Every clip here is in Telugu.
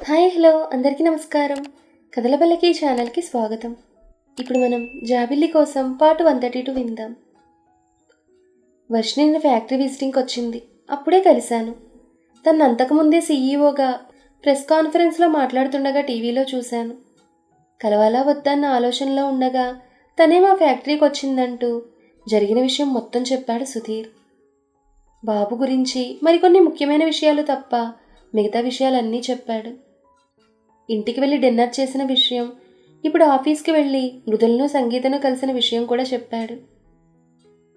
Hi hello. అందరికీ నమస్కారం. కథలబల్లకి ఛానల్కి స్వాగతం. ఇప్పుడు మనం జాబిల్లి కోసం పాటు వన్ థర్టీ టూ విందాం. వర్ష నిన్న ఫ్యాక్టరీ విజిటింగ్కి వచ్చింది. అప్పుడే కలిశాను. తను అంతకుముందే సీఈఓగా ప్రెస్ కాన్ఫరెన్స్లో మాట్లాడుతుండగా టీవీలో చూశాను. కలవాలా వద్దన్న ఆలోచనలో ఉండగా తనే మా ఫ్యాక్టరీకి వచ్చిందంటూ జరిగిన విషయం మొత్తం చెప్పాడు సుధీర్. బాబు గురించి మరికొన్ని ముఖ్యమైన విషయాలు తప్ప మిగతా విషయాలన్నీ చెప్పాడు. ఇంటికి వెళ్ళి డిన్నర్ చేసిన విషయం ఇప్పుడు ఆఫీస్కి వెళ్ళి మృదులను సంగీతను కలిసిన విషయం కూడా చెప్పాడు.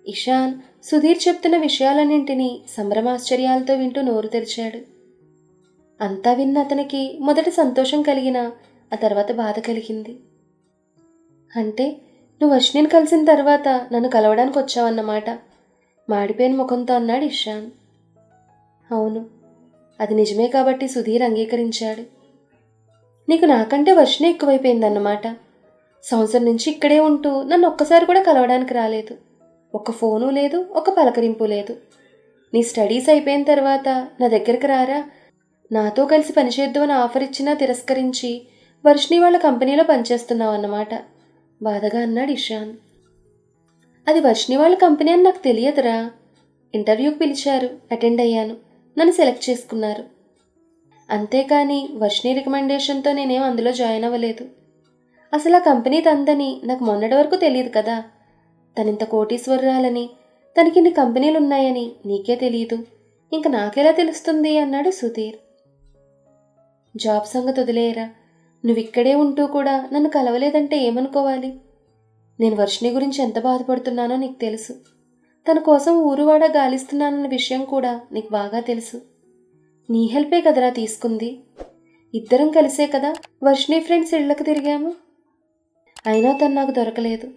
ఇషాన్ సుధీర్ చెప్తున్న విషయాలన్నింటినీ సంభ్రమాశ్చర్యాలతో వింటూ నోరు తెరిచాడు. అంతా విన్న అతనికి మొదట సంతోషం కలిగిన ఆ తర్వాత బాధ కలిగింది. అంటే నువ్వు అశ్విని కలిసిన తర్వాత నన్ను కలవడానికి వచ్చావన్నమాట మాడిపోయిన ముఖంతో అన్నాడు ఇషాన్. అవును అది నిజమే కాబట్టి సుధీర్ అంగీకరించాడు. నీకు నాకంటే వర్షనే ఎక్కువైపోయిందన్నమాట. సంవత్సరం నుంచి ఇక్కడే ఉంటూ నన్ను ఒక్కసారి కూడా కలవడానికి రాలేదు. ఒక ఫోను లేదు ఒక పలకరింపు లేదు. నీ స్టడీస్ అయిపోయిన తర్వాత నా దగ్గరికి రారా? నాతో కలిసి పనిచేద్దామని ఆఫర్ ఇచ్చినా తిరస్కరించి వర్షిని వాళ్ళ కంపెనీలో పనిచేస్తున్నావు అన్నమాట బాధగా అన్నాడు ఇషాన్. అది వర్షిని వాళ్ళ కంపెనీ అని నాకు తెలియదురా. ఇంటర్వ్యూకి పిలిచారు అటెండ్ అయ్యాను. నన్ను సెలెక్ట్ చేసుకున్నారు. అంతేకాని వర్షిని రికమెండేషన్తో నేనేం అందులో జాయిన్ అవ్వలేదు. అసలు ఆ కంపెనీ తందని నాకు మొన్నటి వరకు తెలియదు కదా. తనింత కోటీశ్వరరాలని తనకి ఇన్ని కంపెనీలు ఉన్నాయని నీకే తెలియదు. ఇంక నాకెలా తెలుస్తుంది? అన్నాడు సుధీర్. జాబ్ సంగతి వదిలేయరా. నువ్విక్కడే ఉంటూ కూడా నన్ను కలవలేదంటే ఏమనుకోవాలి? నేను వర్షిని గురించి ఎంత బాధపడుతున్నానో నీకు తెలుసు. తన కోసం ఊరువాడ గాలిస్తున్నానన్న విషయం కూడా నీకు బాగా తెలుసు. నీ హెల్పే కదరా తీసుకుంది. ఇద్దరం కలిసే కదా వర్షిణి ఫ్రెండ్స్ ఇళ్ళకి తిరిగాము. అయినా తను నాకు దొరకలేదు.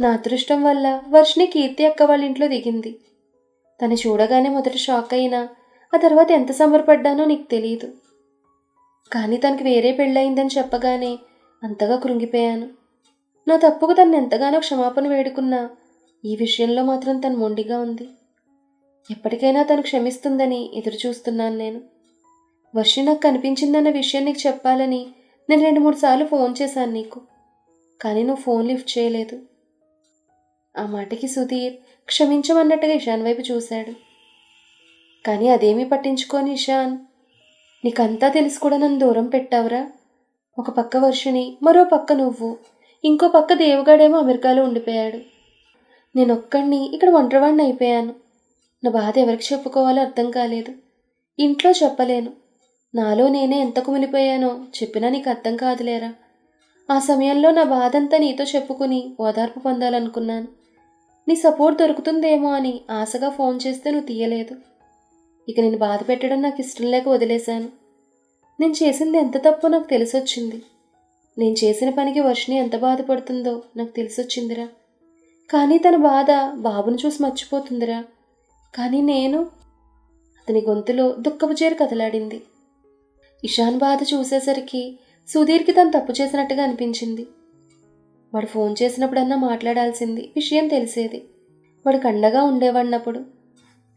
నా అదృష్టం వల్ల వర్షిణి కీర్తి అక్క వాళ్ళ ఇంట్లో దిగింది. తను చూడగానే మొదట షాక్ అయినా ఆ తర్వాత ఎంత సంబరపడ్డానో నీకు తెలియదు కానీ తనకి వేరే పెళ్ళయిందని చెప్పగానే అంతగా కృంగిపోయాను. నా తప్పుకు తను ఎంతగానో క్షమాపణ వేడుకున్నా ఈ విషయంలో మాత్రం తను మొండిగా ఉంది. ఎప్పటికైనా తను క్షమిస్తుందని ఎదురు చూస్తున్నాను నేను. వర్షి నాకు కనిపించిందన్న విషయం నీకు చెప్పాలని నేను రెండు మూడు సార్లు ఫోన్ చేశాను నీకు. కానీ నువ్వు ఫోన్ లిఫ్ట్ చేయలేదు. ఆ మాటకి సుధీర్ క్షమించమన్నట్టుగా ఇషాన్ వైపు చూశాడు. కానీ అదేమీ పట్టించుకొని ఇషాన్ నీకంతా తెలిసి కూడా నన్ను దూరం పెట్టావురా. ఒక పక్క వర్షిని మరో పక్క నువ్వు. ఇంకో పక్క దేవుగాడేమో అమెరికాలో ఉండిపోయాడు. నేను ఒక్కడిని ఇక్కడ ఒంటరివాడిని అయిపోయాను. నా బాధ ఎవరికి చెప్పుకోవాలో అర్థం కాలేదు. ఇంట్లో చెప్పలేను. నాలో నేనే ఎంత కుమిలిపోయానో చెప్పినా నీకు అర్థం కాదులేరా? ఆ సమయంలో నా బాధంతా నీతో చెప్పుకుని ఓదార్పు పొందాలనుకున్నాను. నీ సపోర్ట్ దొరుకుతుందేమో అని ఆశగా ఫోన్ చేస్తే నువ్వు తీయలేదు. ఇక నేను బాధ పెట్టడం నాకు ఇష్టం లేక వదిలేశాను. నేను చేసింది ఎంత తప్పో నాకు తెలిసొచ్చింది. నేను చేసిన పనికి వర్షిని ఎంత బాధపడుతుందో నాకు తెలిసొచ్చిందిరా. కానీ తన బాధ బాబును చూసి మర్చిపోతుందిరా. కానీ నేను అతని గొంతులో దుఃఖపు చేరు కదలాడింది. ఇషాన్ బాధ చూసేసరికి సుధీర్కి తను తప్పు చేసినట్టుగా అనిపించింది. వాడు ఫోన్ చేసినప్పుడన్నా మాట్లాడాల్సింది విషయం తెలిసేది. వాడు కండగా ఉండేవాడినప్పుడు.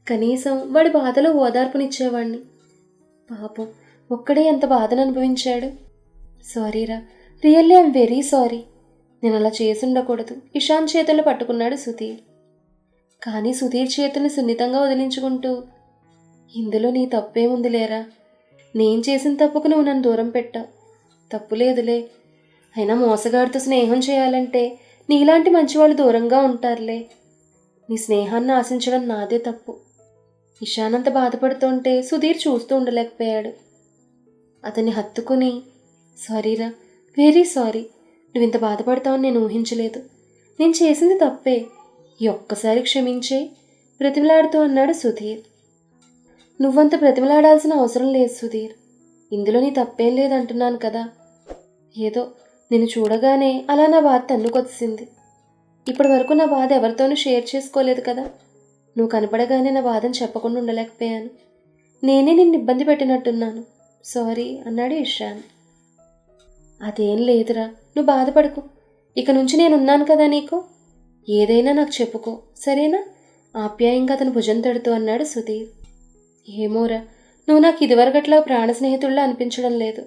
కనీసం వాడి బాధలో ఓదార్పునిచ్చేవాడిని. పాపం ఒక్కడే ఎంత బాధను అనుభవించాడు. సారీరా రియల్లీ ఐఎమ్ వెరీ సారీ. నేను అలా చేసి ఉండకూడదు ఇషాన్ చేతులు పట్టుకున్నాడు సుధీర్. కానీ సుధీర్ చేతుల్ని సున్నితంగా వదిలించుకుంటూ ఇందులో నీ తప్పేముంది లేరా? నేను చేసిన తప్పుకు నువ్వు నన్ను దూరం పెట్టావు. తప్పు లేదులే. అయినా మోసగాడితో స్నేహం చేయాలంటే నీలాంటి మంచివాళ్ళు దూరంగా ఉంటారులే. నీ స్నేహాన్ని ఆశించడం నాదే తప్పు. ఇషానంత బాధపడుతుంటే సుధీర్ చూస్తూ ఉండలేకపోయాడు. అతన్ని హత్తుకుని సారీరా వెరీ సారీ. నువ్వు ఇంత బాధపడతావని నేను ఊహించలేదు. నేను చేసింది తప్పే. ఈ ఒక్కసారి క్షమించే. ప్రతిమలాడుతూ అన్నాడు సుధీర్. నువ్వంత ప్రతిమలాడాల్సిన అవసరం లేదు సుధీర్. ఇందులో నీ తప్పేం లేదంటున్నాను కదా. ఏదో నేను చూడగానే అలా నా బాధ తన్నుకొచ్చింది. ఇప్పటి వరకు నా బాధ ఎవరితోనూ షేర్ చేసుకోలేదు కదా. నువ్వు కనపడగానే నా బాధను చెప్పకుండా ఉండలేకపోయాను. నేనే నిన్ను ఇబ్బంది పెట్టినట్టున్నాను. సారీ అన్నాడు ఇషాన్. అదేం లేదురా. నువ్వు బాధపడకు. ఇక నుంచి నేనున్నాను కదా నీకు? ఏదైనా నాకు చెప్పుకో సరేనా? ఆప్యాయంగా అతను భుజం తడుతూ అన్నాడు సుధీర్. ఏమోరా నువ్వు నాకు ఇదివరకట్లా ప్రాణ స్నేహితుల్లో అనిపించడం లేదు.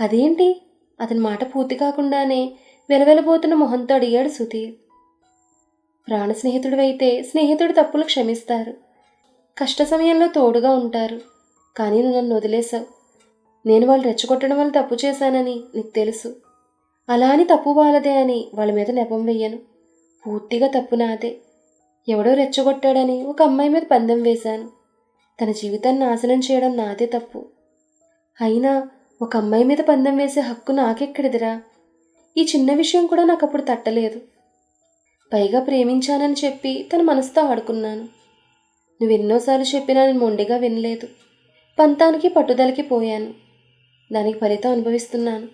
అదేంటి? అతని మాట పూర్తి కాకుండానే వెలవెలబోతున్న మొహంతో అడిగాడు సుధీర్. ప్రాణ స్నేహితుడివైతే స్నేహితుడి తప్పులు క్షమిస్తారు. కష్ట సమయంలో తోడుగా ఉంటారు. కానీ నువ్వు నన్ను వదిలేశావు. నేను వాళ్ళు రెచ్చగొట్టడం వల్ల తప్పు చేశానని నీకు తెలుసు. అలా అని తప్పు వాళ్ళదే అని వాళ్ళ మీద నెపం వెయ్యను పూర్తిగా తప్పు నాదే. ఎవడో రెచ్చగొట్టాడని ఒక అమ్మాయి మీద పందెం వేశాను. తన జీవితాన్ని నాశనం చేయడం నాదే తప్పు. అయినా ఒక అమ్మాయి మీద పందెం వేసే హక్కు నాకెక్కడిదిరా? ఈ చిన్న విషయం కూడా నాకు అప్పుడు తట్టలేదు. పైగా ప్రేమించానని చెప్పి తన మనసుతో ఆడుకున్నాను. నువ్వెన్నోసార్లు చెప్పినా నేను మొండిగా వినలేదు. పంతానికి పట్టుదలకి పోయాను. దానికి ఫలితం అనుభవిస్తున్నాను.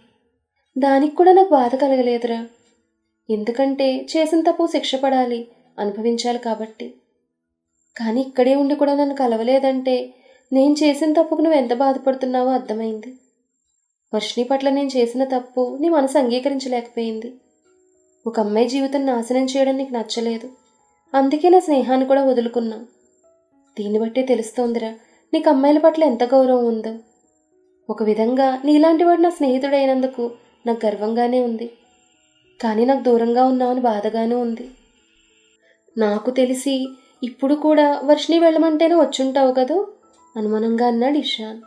దానికి కూడా నాకు బాధ కలగలేదురా. ఎందుకంటే చేసిన తప్పు శిక్ష పడాలి అనుభవించాలి కాబట్టి. కానీ ఇక్కడే ఉండి కూడా నన్ను కలవలేదంటే నేను చేసిన తప్పుకు నువ్వు ఎంత బాధపడుతున్నావో అర్థమైంది. వర్షిణి పట్ల నేను చేసిన తప్పు నీ మనసు అంగీకరించలేకపోయింది. ఒక అమ్మాయి జీవితం నాశనం చేయడం నీకు నచ్చలేదు. అందుకే నా స్నేహాన్ని కూడా వదులుకున్నా దీన్ని బట్టే తెలుస్తోందిరా నీకు అమ్మాయిల పట్ల ఎంత గౌరవం ఉందో. ఒక విధంగా నీలాంటి వాడు నా స్నేహితుడైనందుకు నాకు గర్వంగానే ఉంది. కానీ నాకు దూరంగా ఉన్నామని బాధగానే ఉంది. నాకు తెలిసి ఇప్పుడు కూడా వర్షిణి వెళ్ళమంటేనే వచ్చుంటావు కదూ? అనుమానంగా అన్నాడు ఇషాన్.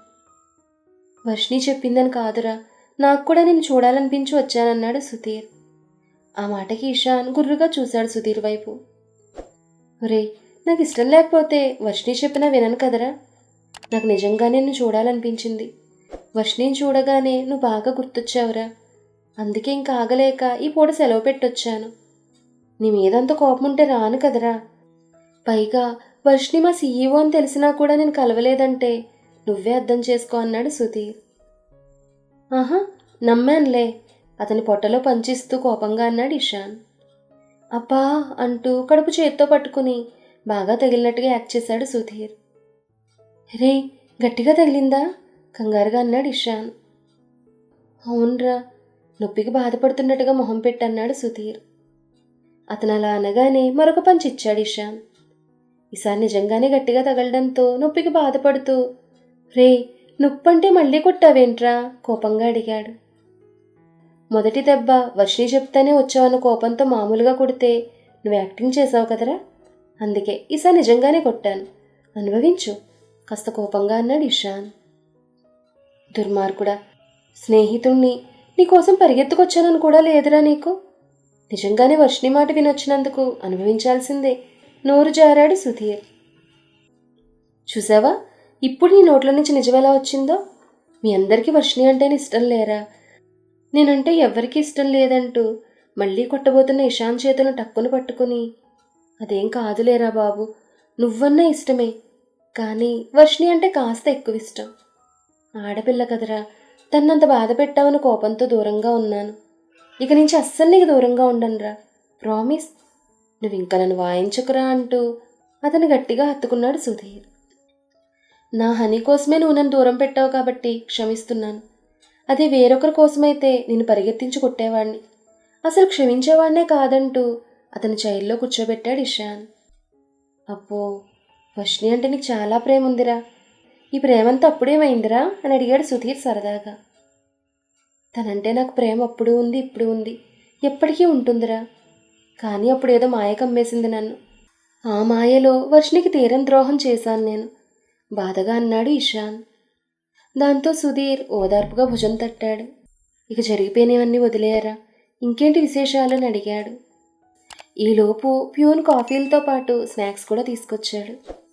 వర్షిణి చెప్పిందని కాదురా నాకు కూడా నేను చూడాలనిపించి వచ్చానన్నాడు సుధీర్. ఆ మాటకి ఇషాన్ గుర్రుగా చూశాడు సుధీర్ వైపు. రే నాకు ఇష్టం లేకపోతే వర్షిణి చెప్పినా వినను కదరా? నాకు నిజంగానే నిన్ను చూడాలనిపించింది. వర్షిణిని చూడగానే నువ్వు బాగా గుర్తొచ్చావురా. అందుకే ఇంకా ఆగలేక ఈ పూట సెలవు పెట్టొచ్చాను నీ మీదంత కోపం ఉంటే రాను కదరా. పైగా వర్షిణి మా సీఈఓ అని తెలిసినా కూడా నేను కలవలేదంటే నువ్వే అర్థం చేసుకో అన్నాడు సుధీర్. ఆహా నమ్మానులే. అతని పొట్టలో పంచిస్తూ కోపంగా అన్నాడు ఇషాన్. అబ్బా అంటూ కడుపు చేత్తో పట్టుకుని బాగా తగిలినట్టుగా యాక్ట్ చేశాడు సుధీర్. రే గట్టిగా తగిలిందా? కంగారుగా అన్నాడు ఇషాన్. అవునరా నొప్పికి బాధపడుతున్నట్టుగా మొహం పెట్టన్నాడు సుధీర్. అతను అలా అనగానే మరొక పంచి ఇచ్చాడు ఇషాన్. ఈసారి నిజంగానే గట్టిగా తగలడంతో నొప్పికి బాధపడుతూ రే నొప్పంటే మళ్ళీ కొట్టావేంట్రా? కోపంగా అడిగాడు. మొదటి దెబ్బ వర్షిణి చెప్తానే వచ్చావన్న కోపంతో మామూలుగా కొడితే నువ్వు యాక్టింగ్ చేసావు కదరా? అందుకే ఈసారి నిజంగానే కొట్టాను. అనుభవించు కాస్త కోపంగా అన్నాడు ఇషాన్. దుర్మార్గుడా స్నేహితుణ్ణి నీకోసం పరిగెత్తుకొచ్చానని కూడా లేదురా నీకు? నిజంగానే వర్షిణి మాట వినొచ్చినందుకు అనుభవించాల్సిందే నోరు జారాడు సుధీర్. చూసావా? ఇప్పుడు నీ నోట్ల నుంచి నిజం ఎలా వచ్చిందో? మీ అందరికీ వర్షిణి అంటేనే ఇష్టం లేరా? నేనంటే ఎవ్వరికీ ఇష్టం లేదంటూ మళ్ళీ కొట్టబోతున్న ఇషాన్ చేతులను టక్కును పట్టుకుని అదేం కాదులేరా బాబు నువ్వన్నా ఇష్టమే కానీ వర్షిణి అంటే కాస్త ఎక్కువ ఇష్టం ఆడపిల్ల కదరా తన్నంత బాధ పెట్టావని కోపంతో దూరంగా ఉన్నాను. ఇక నుంచి అస్సలు నీకు దూరంగా ఉండనురా ప్రామిస్ నువ్వు ఇంకా నన్ను వాయించకురా అంటూ అతను గట్టిగా హత్తుకున్నాడు సుధీర్. నా హనీ కోసమే నువ్వు నన్ను దూరం పెట్టావు కాబట్టి క్షమిస్తున్నాను. అదే వేరొకరి కోసమైతే నేను పరిగెత్తించి కొట్టేవాడిని అసలు క్షమించేవాడినే కాదంటూ అతని చైర్లో కూర్చోబెట్టాడు ఇషాన్. అబ్బో వర్షిణి అంటే నీకు చాలా ప్రేమ ఉందిరా ఈ ప్రేమంతా అప్పుడేమైందిరా అని అడిగాడు సుధీర్ సరదాగా. తనంటే నాకు ప్రేమ అప్పుడు ఉంది ఇప్పుడు ఉంది. ఎప్పటికీ ఉంటుందిరా. కానీ అప్పుడు ఏదో మాయ కమ్మేసింది నన్ను. ఆ మాయలో వర్షినికి తీరం ద్రోహం చేశాను నేను. బాధగా అన్నాడు ఇషాన్. దాంతో సుధీర్ ఓదార్పుగా భుజం తట్టాడు. ఇక జరిగిపోయినవన్నీ వదిలేయరా. ఇంకేంటి విశేషాలు అని అడిగాడు. ఈలోపు ప్యూన్ కాఫీలతో పాటు స్నాక్స్ కూడా తీసుకొచ్చాడు.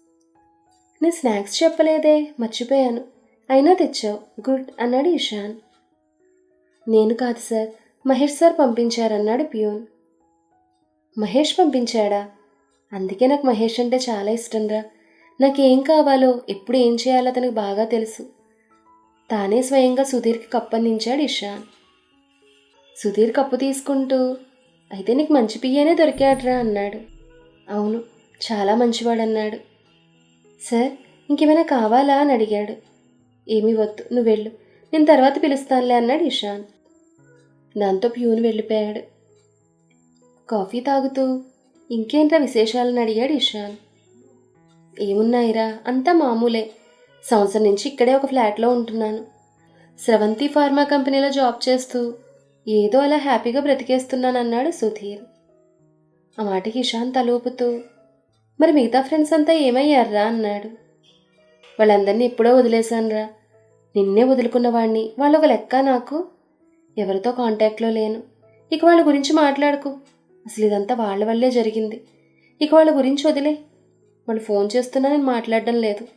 నేను స్నాక్స్ చెప్పలేదే మర్చిపోయాను. అయినా తెచ్చావు. గుడ్ అన్నాడు ఇషాన్. నేను కాదు సార్ మహేష్ సార్ పంపించారన్నాడు ప్యూన్. మహేష్ పంపించాడా? అందుకే నాకు మహేష్ అంటే చాలా ఇష్టంరా నాకేం కావాలో ఎప్పుడు ఏం చేయాలో అతనికి బాగా తెలుసు. తానే స్వయంగా సుధీర్కి కప్పు అందించాడు ఇషాన్. సుధీర్ కప్పు తీసుకుంటూ అయితే నీకు మంచి పియ్యనే దొరికాడ్రా అన్నాడు. అవును చాలా మంచివాడన్నాడు. సార్ ఇంకేమైనా కావాలా అని అడిగాడు. ఏమీ వద్దు నువ్వు వెళ్ళు. నేను తర్వాత పిలుస్తానులే అన్నాడు ఇషాన్. దాంతో ప్యూన్ వెళ్ళిపోయాడు. కాఫీ తాగుతూ ఇంకేంట్రా విశేషాలని అడిగాడు ఇషాన్. ఏమున్నాయిరా అంతా మామూలే. సంవత్సరం నుంచి ఇక్కడే ఒక ఫ్లాట్లో ఉంటున్నాను. స్రవంతి ఫార్మా కంపెనీలో జాబ్ చేస్తూ ఏదో అలా హ్యాపీగా బ్రతికేస్తున్నాను అన్నాడు సుధీర్. ఆ మాటకి ఇషాన్ తలూపుతూ మరి మిగతా ఫ్రెండ్స్ అంతా ఏమయ్యారా అన్నాడు. వాళ్ళందరినీ ఎప్పుడో వదిలేశానురా. నిన్నే వదులుకున్నవాడిని వాళ్ళు ఒక లెక్క నాకు. ఎవరితో కాంటాక్ట్లో లేను. ఇక వాళ్ళ గురించి మాట్లాడుకు. అసలు ఇదంతా వాళ్ళ వల్లే జరిగింది. ఇక వాళ్ళ గురించి వదిలే. వాళ్ళు ఫోన్ చేస్తున్నా నేను మాట్లాడడం లేదు.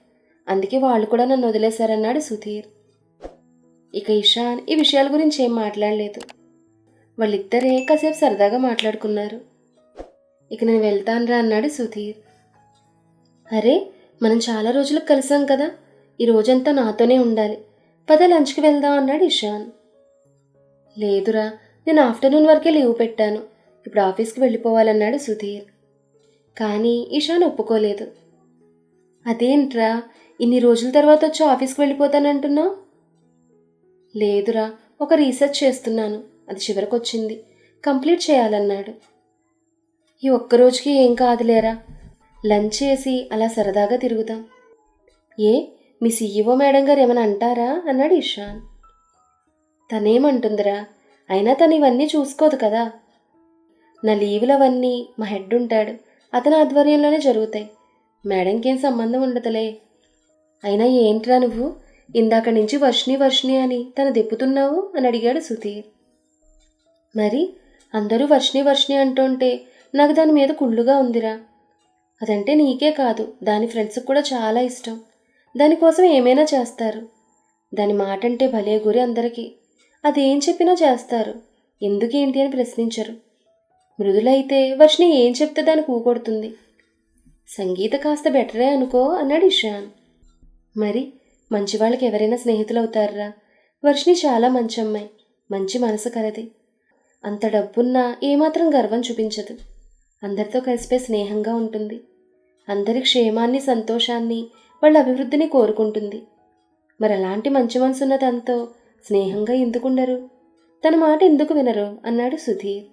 అందుకే వాళ్ళు కూడా నన్ను వదిలేశారన్నాడు సుధీర్. ఇక ఇషాన్ ఈ విషయాల గురించి ఏం మాట్లాడలేదు. వాళ్ళిద్దరే కాసేపు సరదాగా మాట్లాడుకున్నారు. ఇక నేను వెళ్తానురా అన్నాడు సుధీర్. అరే మనం చాలా రోజులకు కలిసాం కదా. ఈ రోజంతా నాతోనే ఉండాలి. పద లంచ్కి వెళ్దాం అన్నాడు ఇషాన్. లేదురా నేను ఆఫ్టర్నూన్ వరకే లీవ్ పెట్టాను. ఇప్పుడు ఆఫీస్కి వెళ్ళిపోవాలన్నాడు సుధీర్. కానీ ఇషాన్ ఒప్పుకోలేదు. అదేంట్రా ఇన్ని రోజుల తర్వాత వచ్చి ఆఫీస్కి వెళ్ళిపోతానంటున్నావు? లేదురా ఒక రీసెర్చ్ చేస్తున్నాను. అది చివరికొచ్చింది. కంప్లీట్ చేయాలన్నాడు. ఈ ఒక్క రోజుకి ఏం కాదులేరా లంచ్ చేసి అలా సరదాగా తిరుగుతాం. ఏ మీ సీఈఓ మేడం గారు ఏమైనా అంటారా? అన్నాడు ఇషాన్. తనేమంటుందిరా? అయినా తను ఇవన్నీ చూసుకోదు కదా. నా లీవులు అవన్నీ మా హెడ్ ఉంటాడు. అతని ఆధ్వర్యంలోనే జరుగుతాయి. మేడంకి ఏం సంబంధం ఉండదులే. అయినా ఏంట్రా నువ్వు? ఇందాక నుంచి వర్షిని వర్షిని అని తను దెప్పుతున్నావు అని అడిగాడు సుధీర్. మరి అందరూ వర్షిని వర్షిని అంటుంటే నాకు దాని మీద కుళ్ళుగా ఉందిరా. అదంటే నీకే కాదు. దాని ఫ్రెండ్స్కి కూడా చాలా ఇష్టం. దానికోసం ఏమైనా చేస్తారు. దాని మాట అంటే భలే గురి అందరికీ. అది ఏం చెప్పినా చేస్తారు. ఎందుకేంటి అని ప్రశ్నించరు. మృదులైతే వర్షిని ఏం చెప్తే దానికి ఊకొడుతుంది సంగీత కాస్త బెటరే అనుకో అన్నాడు ఇషాన్. మరి మంచి వాళ్ళకి ఎవరైనా స్నేహితులు అవుతారా వర్షిని చాలా మంచి అమ్మాయి మంచి మనసు కలది. అంత డబ్బున్నా ఏమాత్రం గర్వం చూపించదు. అందరితో కలిసిపోయి స్నేహంగా ఉంటుంది. అందరి క్షేమాన్ని సంతోషాన్ని వాళ్ళ అభివృద్ధిని కోరుకుంటుంది. మరి అలాంటి మంచి మనసున్న తనతో స్నేహంగా ఎందుకుండరు తన మాట ఎందుకు వినరు? అన్నాడు సుధీర్.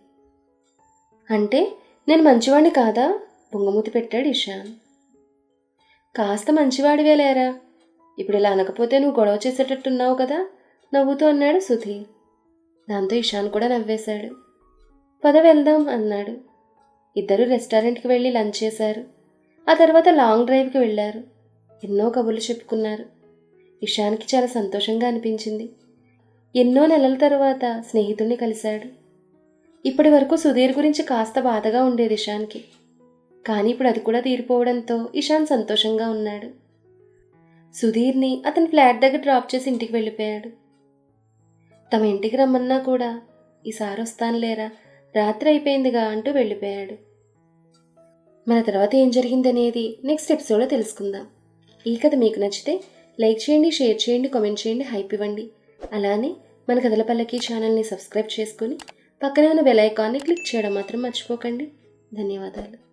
అంటే నేను మంచివాణ్ణి కాదా? బొంగమూతి పెట్టాడు ఇషాన్. కాస్త మంచివాడివే లేరా? ఇప్పుడు ఇలా అనకపోతే నువ్వు గొడవ చేసేటట్టున్నావు కదా? నవ్వుతూ అన్నాడు సుధీర్. దాంతో ఇషాన్ కూడా నవ్వేశాడు. పద వెళ్దాం అన్నాడు. ఇద్దరు రెస్టారెంట్కి వెళ్ళి లంచ్ చేశారు. ఆ తర్వాత లాంగ్ డ్రైవ్కి వెళ్ళారు. ఎన్నో కబుర్లు చెప్పుకున్నారు. ఇషాన్కి చాలా సంతోషంగా అనిపించింది. ఎన్నో నెలల తర్వాత స్నేహితుడిని కలిశాడు. ఇప్పటి వరకు సుధీర్ గురించి కాస్త బాధగా ఉండేది ఇషాన్కి. కానీ ఇప్పుడు అది కూడా తీరిపోవడంతో ఇషాన్ సంతోషంగా ఉన్నాడు. సుధీర్ని అతని ఫ్లాట్ దగ్గర డ్రాప్ చేసి ఇంటికి వెళ్ళిపోయాడు. తమ ఇంటికి రమ్మన్నా కూడా ఈసారి వస్తానులేరా రాత్రి అయిపోయిందిగా అంటూ వెళ్ళిపోయాడు. మన తర్వాత ఏం జరిగిందనేది నెక్స్ట్ ఎపిసోడ్లో తెలుసుకుందాం. ఈ కథ మీకు నచ్చితే లైక్ చేయండి షేర్ చేయండి కామెంట్ చేయండి హైప్ ఇవ్వండి. అలానే మన కథల పల్లకి ఛానల్ని సబ్స్క్రైబ్ చేసుకొని పక్కనే ఉన్న బెల్ ఐకాన్ని క్లిక్ చేయడం మాత్రం మర్చిపోకండి. ధన్యవాదాలు.